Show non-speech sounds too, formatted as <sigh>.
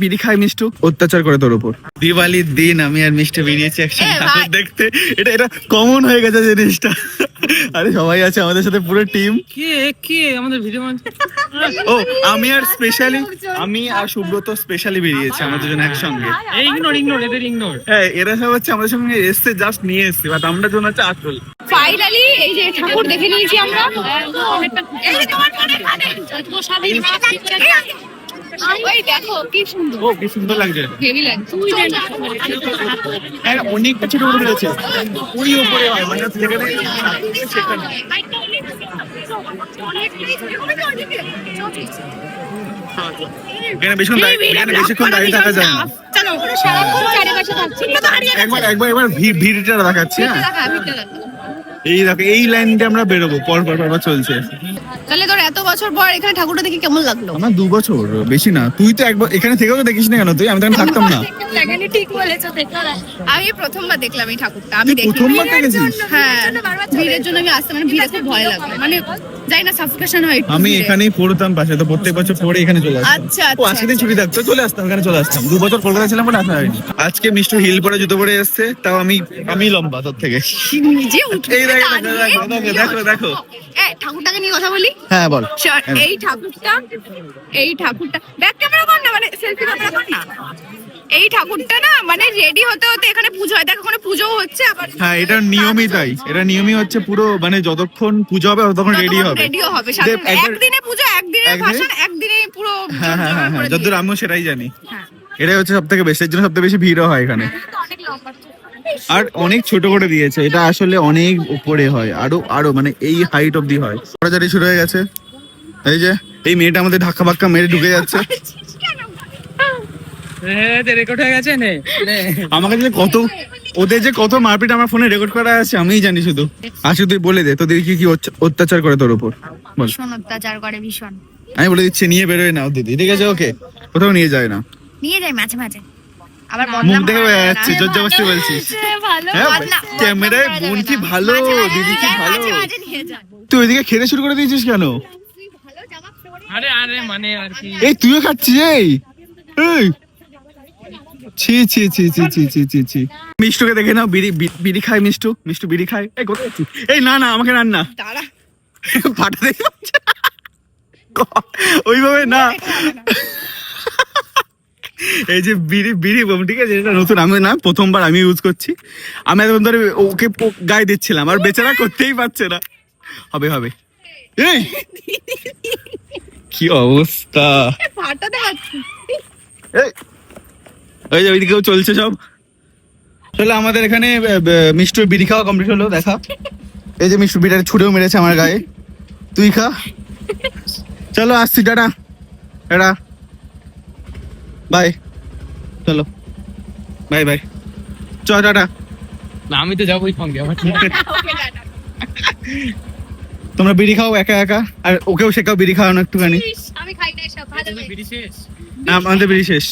বিড়ি খাই মিষ্টু। অত্যাচার করে তোর উপর। দিওয়ালির দিন আমি আর মিষ্টি বেরিয়েছি একসাথে ঠাকুর দেখতে। এটা এটা কমন হয়ে গেছে জিনিসটা। আরে সবাই আছে আমাদের সাথে পুরো টিম কে কে? আমাদের ভিডিও ও আমি আর স্পেশালি আমি আর সুব্রত স্পেশালি বেরিয়েছি আমরা দুজন একসঙ্গে। এই ইগনোর ইগনোর এদের ইগনোর হ্যাঁ এরা সব হচ্ছে আমাদের সঙ্গে এসছে জাস্ট নিয়ে এসছে বাট আমরা জন হচ্ছে আসল ফাইনালি এই যে ঠাকুর দেখে নিয়েছি আমরা। সুন্দর। লাগছে। হ্যাঁ, অনেক রয়েছে। মানে বেশিক্ষণ দাঁড়িয়ে থাকা যায় না। হ্যাঁ। একবার ভিড় ভিড়টা দেখাচ্ছি হ্যাঁ। এই দেখো এই লাইন দিয়ে আমরা বেরোবো পর পর পর চলছে। তাহলে তোর এত বছর পর এখানে ঠাকুরটা দেখে কেমন লাগল? আমার দু বছর বেশি না। তুই তো একবার এখানে থেকেও তো দেখিস না কেন? তুই আমি তো এখানে থাকতাম না। এখানে ঠিক বলেছ আমি প্রথমবার দেখলাম এই ঠাকুরটা আমি দেখি প্রথমবার দেখেছিস হ্যাঁ ভিড়ের জন্য আমি আসতে মানে ভিড়ে খুব ভয় লাগে। মানে যাই না সাফিকেশন হয় আমি এখানেই পড়তাম পাশে তো প্রত্যেক বছর পরে এখানে চলে আসতাম। আচ্ছা ও আচ্ছা আজকে দিন ছুটি থাকতো চলে আসতাম এখানে চলে আসতাম। দু বছর কলকাতা ছিলাম বলে আসা হয়নি। আজকে মিষ্টি হিল পরে জুতো পরে এসছে তাও আমি আমি লম্বা তোর থেকে। নিজে উঠে এই দেখো, দেখো, দেখো, দেখো, দেখো। এ, ঠাকুরটাকে নিয়ে কথা বলি হ্যাঁ বল এই ঠাকুরটা এই ঠাকুরটা ব্যাক ক্যামেরা কর না মানে সেলফি ক্যামেরা কর না এই ঠাকুরটা না মানে রেডি হতে হতে এখানে পুজো হয় দেখ ওখানে পুজো হচ্ছে আবার হ্যাঁ এটা নিয়মই তাই এটা নিয়মই হচ্ছে পুরো মানে যতক্ষণ পুজো হবে ততক্ষণ রেডি হবে রেডিও হবে একদিনে পুজো একদিনে? ভাষণ একদিনে পুরো হ্যাঁ হ্যাঁ হ্যাঁ হ্যাঁ যতদূর আমিও সেটাই জানি হ্যাঁ। এটাই হচ্ছে সব থেকে বেশি এর জন্য সব থেকে বেশি ভিড়ও হয় এখানে অনেক লম্বা আর অনেক ছোট করে দিয়েছে। এটা আসলে অনেক উপরে হয়। আরও আরও মানে এই হাইট অবধি হয়। ছড়াছড়ি শুরু হয়ে গেছে। এই যে এই মেয়েটা আমাদের ধাক্কা বাক্কা মেরে ঢুকে যাচ্ছে। হয়ে গেছে নে। নে। আমাকে যে কত ওদের যে কত মারপিট আমার ফোনে রেকর্ড করা আছে আমিই জানি শুধু। আসলে তুই বলে দে তোদের কি কি অত্যাচার করে তোর উপর? বল। ভীষণ অত্যাচার করে ভীষণ। আমি বলে দিচ্ছি নিয়ে বেরোয় নাও দিদি। ঠিক আছে ওকে। কোথাও নিয়ে যায় না। নিয়ে যাই মাঝে মাঝে। মুখ দেখে বোঝা যাচ্ছে জোর জবরদস্তি বলছিস। ভালো হ্যাঁ, বদনাম- ক্যামেরায় বোন কি ভালো, দিদি কি হ্যাঁ, ভালো। তুই ওইদিকে খেতে শুরু করে দিয়েছিস কেন? আরে আরে মানে আর কি। এই তুইও খাচ্ছিস এই? এই। ছি ছি ছি ছি ছি ছি ছি ছি। মিষ্টুকে দেখে নাও বিড়ি বি- বিড়ি খায় মিষ্টু। মিষ্টু বিড়ি খায়। এই কোথায় আছিস? এই না না আমাকে রান্না। দাঁড়া। ফাটাতে পারছে না। ওইভাবে না। এই যে বিড়ি বিড়ি বোম ঠিক আছে? এটা নতুন আমি না প্রথমবার আমি ইউজ করছি। আমি এতক্ষণ ধরে ওকে গায়ে দিচ্ছিলাম আর বেচারা করতেই পারছে না। হবে হবে। এই! কি অবস্থা? এই! ওই যে ওইদিকেও চলছে সব। চলো আমাদের এখানে মিষ্টুর বিড়ি খাওয়া কমপ্লিট হলো দেখা। এই যে মিষ্টু বিড়াটা ছুটেও মেরেছে আমার গায়ে। তুই খা। চলো আসছি টাটা। টাটা। বাই চলো। Bye bye. চ টাটা। না আমি তো যাবোই সঙ্গে আমার। <laughs> তোমরা বিড়ি খাও একা একা আর ওকেও শেখাও বিড়ি খাওয়ানো একটুখানি। আমি খাই না সব ভালো বিড়ি শেষ? না, আমাদের বিড়ি শেষ।